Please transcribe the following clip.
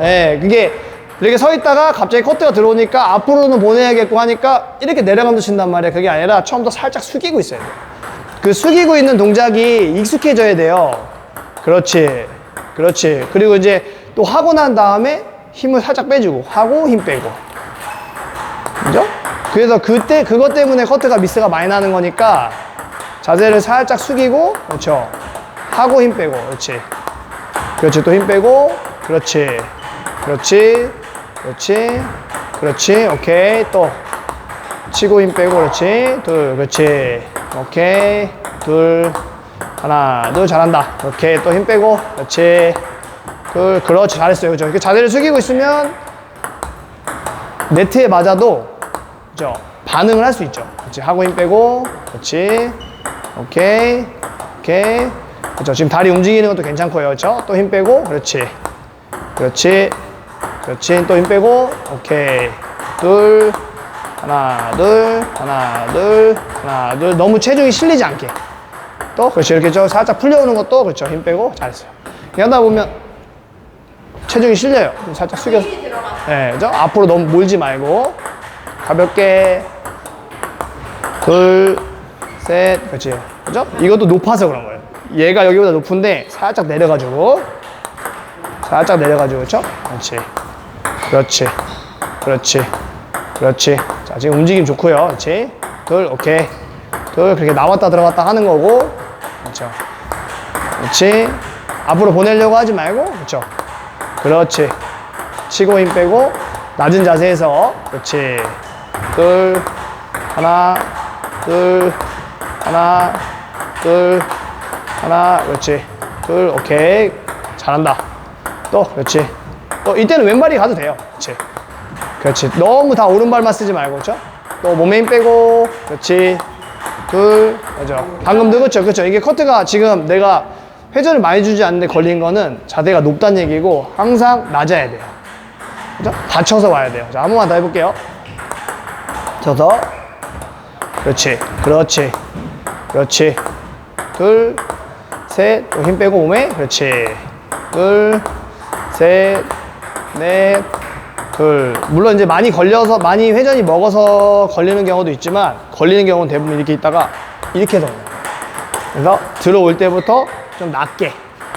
예, 그게 이렇게 서 있다가 갑자기 커트가 들어오니까 앞으로는 보내야겠고 하니까 이렇게 내려가면서 친단 말이에요. 그게 아니라 처음부터 살짝 숙이고 있어야 돼요. 그 숙이고 있는 동작이 익숙해져야 돼요. 그렇지. 그렇지. 그리고 이제 또 하고 난 다음에 힘을 살짝 빼주고 하고 힘 빼고. 그죠? 그래서 그때 그것 때문에 커트가 미스가 많이 나는 거니까 자세를 살짝 숙이고 그렇죠. 하고 힘 빼고 그렇지. 그렇지. 또 힘 빼고 그렇지. 그렇지. 그렇지. 그렇지. 오케이. 또 치고 힘 빼고 그렇지. 둘. 그렇지. 오케이. 둘. 하나, 둘 잘한다. 오케이. 또 힘 빼고 그렇지. 둘. 그렇지. 잘했어요. 그죠? 이렇게 자세를 숙이고 있으면 네트에 맞아도 그죠? 반응을 할 수 있죠. 그렇지. 하고 힘 빼고 그렇지. 오케이. 오케이. 그렇죠. 지금 다리 움직이는 것도 괜찮고요. 그렇죠? 또 힘 빼고 그렇지. 그렇지. 그렇지. 또 힘 빼고 오케이. 둘. 하나, 둘. 하나, 둘. 하나, 둘. 너무 체중이 실리지 않게. 또 그렇지. 이렇게 저 살짝 풀려오는 것도 그렇죠. 힘 빼고 잘했어요. 이렇게 하다 보면 체중이 실려요. 좀 살짝 숙여서. 네, 그죠? 앞으로 너무 몰지 말고 가볍게 둘, 셋, 그렇지, 그죠? 이것도 높아서 그런 거예요. 얘가 여기보다 높은데 살짝 내려가지고 살짝 내려가지고 그렇죠? 그렇지, 그렇지, 그렇지, 그렇지. 자 지금 움직임 좋고요, 그렇지? 둘, 오케이, 둘 그렇게 나왔다 들어갔다 하는 거고, 그렇죠? 그렇지. 앞으로 보내려고 하지 말고, 그렇죠? 그렇지. 치고 힘 빼고 낮은 자세에서. 그렇지. 둘 하나 둘 하나 둘 하나. 그렇지. 둘 오케이. 잘한다. 또 그렇지 또 이때는 왼발이 가도 돼요 그렇지 그렇지 너무 다 오른발만 쓰지 말고 그렇죠 또 몸에 힘 빼고 그렇지 둘 그렇죠 방금도 그렇죠 그렇죠 이게 커트가 지금 내가 회전을 많이 주지 않는데 걸린 거는 자세가 높다는 얘기고 항상 낮아야 돼요 그죠? 받쳐서 와야 돼요. 자, 한 번만 더 해볼게요. 쳐서. 그렇지. 그렇지. 그렇지. 둘, 셋. 또 힘 빼고 몸에. 그렇지. 둘, 셋, 넷, 둘. 물론 이제 많이 걸려서, 많이 회전이 먹어서 걸리는 경우도 있지만, 걸리는 경우는 대부분 이렇게 있다가 이렇게 해서. 그래서 들어올 때부터 좀 낮게